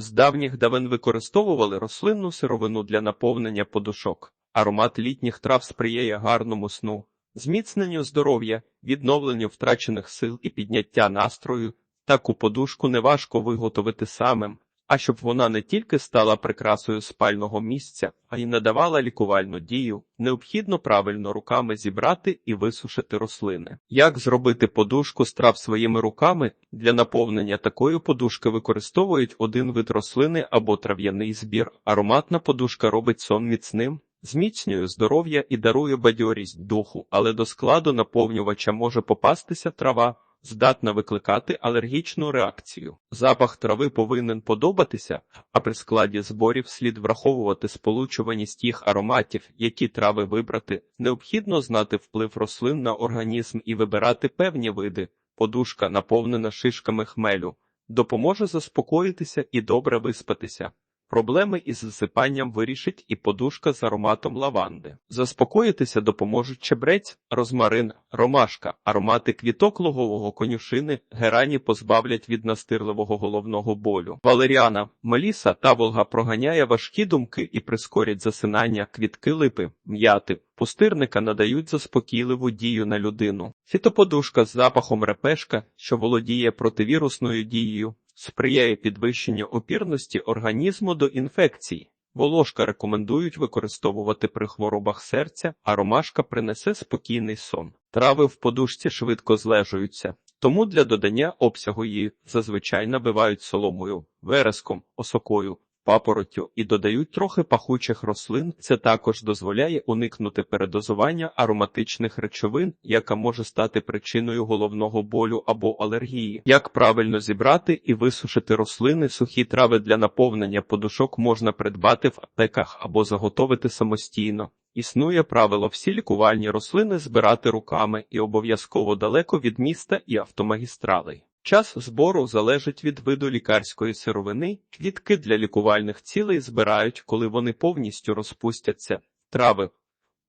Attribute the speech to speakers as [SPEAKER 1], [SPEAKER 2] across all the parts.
[SPEAKER 1] З давніх давен використовували рослинну сировину для наповнення подушок. Аромат літніх трав сприяє гарному сну, зміцненню здоров'я, відновленню втрачених сил і підняття настрою. Таку подушку неважко виготовити самим, а щоб вона не тільки стала прикрасою спального місця, а й надавала лікувальну дію, необхідно правильно руками зібрати і висушити рослини. Як зробити подушку з трав своїми руками? Для наповнення такої подушки використовують один вид рослини або трав'яний збір. Ароматна подушка робить сон міцним. Зміцнює здоров'я і дарує бадьорість духу, але до складу наповнювача може попастися трава, здатна викликати алергічну реакцію. Запах трави повинен подобатися, а при складі зборів слід враховувати сполучуваність їх ароматів, які трави вибрати. Необхідно знати вплив рослин на організм і вибирати певні види. Подушка, наповнена шишками хмелю, допоможе заспокоїтися і добре виспатися. Проблеми із засипанням вирішить і подушка з ароматом лаванди. Заспокоїтися допоможуть чебрець, розмарин, ромашка, аромати квіток логового конюшини, герані позбавлять від настирливого головного болю. Валеріана, меліса та волга проганяє важкі думки і прискорять засинання, квітки липи, м'яти, пустирника надають заспокійливу дію на людину. Фітоподушка з запахом репешка, що володіє противірусною дією, сприяє підвищенню опірності організму до інфекцій. Волошка рекомендують використовувати при хворобах серця, а ромашка принесе спокійний сон. Трави в подушці швидко злежуються, тому для додання обсягу її зазвичай набивають соломою, вереском, осокою, папороттю і додають трохи пахучих рослин. Це також дозволяє уникнути передозування ароматичних речовин, яка може стати причиною головного болю або алергії. Як правильно зібрати і висушити рослини, сухі трави для наповнення подушок можна придбати в аптеках або заготовити самостійно. Існує правило всі лікувальні рослини збирати руками і обов'язково далеко від міста і автомагістралей. Час збору залежить від виду лікарської сировини. Квітки для лікувальних цілей збирають, коли вони повністю розпустяться. Трави.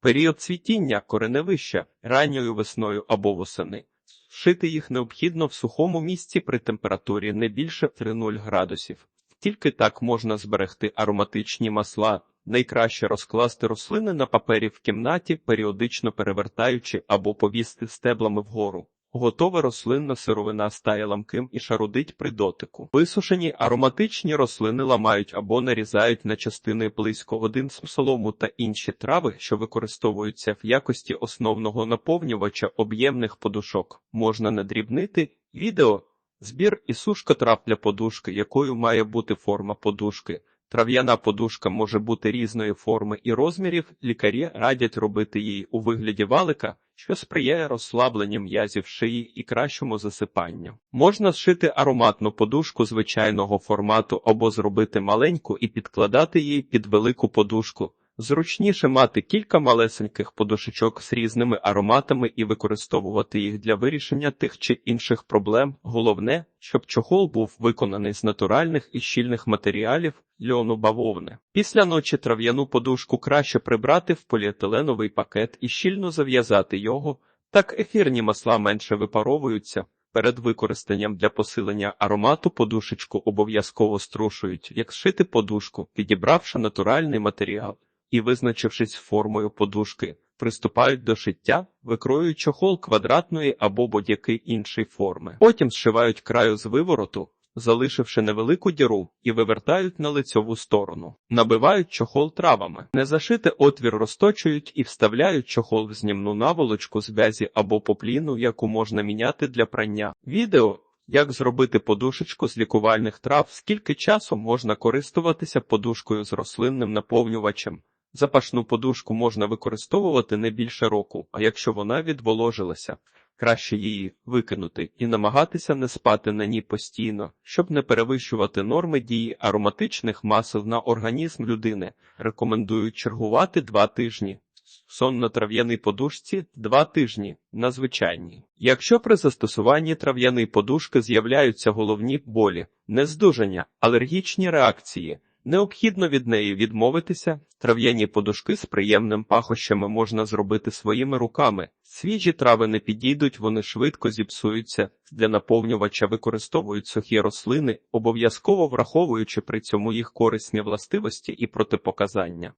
[SPEAKER 1] Період цвітіння кореневища ранньою весною або восени. Вшити їх необхідно в сухому місці при температурі не більше 3-0 градусів. Тільки так можна зберегти ароматичні масла. Найкраще розкласти рослини на папері в кімнаті, періодично перевертаючи або повісти стеблами вгору. Готова рослинна сировина стає ламким і шарудить при дотику. Висушені ароматичні рослини ламають або нарізають на частини близько один солому та інші трави, що використовуються в якості основного наповнювача об'ємних подушок. Можна надрібнити відео, збір і сушка трав для подушки, якою має бути форма подушки. Трав'яна подушка може бути різної форми і розмірів. Лікарі радять робити її у вигляді валика, що сприяє розслабленню м'язів шиї і кращому засипанню. Можна зшити ароматну подушку звичайного формату або зробити маленьку і підкладати її під велику подушку. Зручніше мати кілька малесеньких подушечок з різними ароматами і використовувати їх для вирішення тих чи інших проблем. Головне, щоб чохол був виконаний з натуральних і щільних матеріалів льону бавовни. Після ночі трав'яну подушку краще прибрати в поліетиленовий пакет і щільно зав'язати його, так ефірні масла менше випаровуються. Перед використанням для посилення аромату подушечку обов'язково струшують, як зшити подушку, підібравши натуральний матеріал і, визначившись формою подушки, приступають до шиття, викроюють чохол квадратної або будь-якої іншої форми. Потім зшивають краю з вивороту, залишивши невелику діру, і вивертають на лицьову сторону. Набивають чохол травами. Незашите отвір розточують і вставляють чохол в знімну наволочку з в'язі або попліну, яку можна міняти для прання. Відео як зробити подушечку з лікувальних трав, скільки часу можна користуватися подушкою з рослинним наповнювачем. Запашну подушку можна використовувати не більше року, а якщо вона відволожилася, краще її викинути і намагатися не спати на ній постійно, щоб не перевищувати норми дії ароматичних масел на організм людини. Рекомендують чергувати два тижні. Сон на трав'яній подушці два тижні на звичайній. Якщо при застосуванні трав'яної подушки з'являються головні болі, нездужання, алергічні реакції, Необхідно від неї відмовитися. Трав'яні подушки з приємним пахощами можна зробити своїми руками. Свіжі трави не підійдуть, вони швидко зіпсуються. Для наповнювача використовують сухі рослини, обов'язково враховуючи при цьому їх корисні властивості і протипоказання.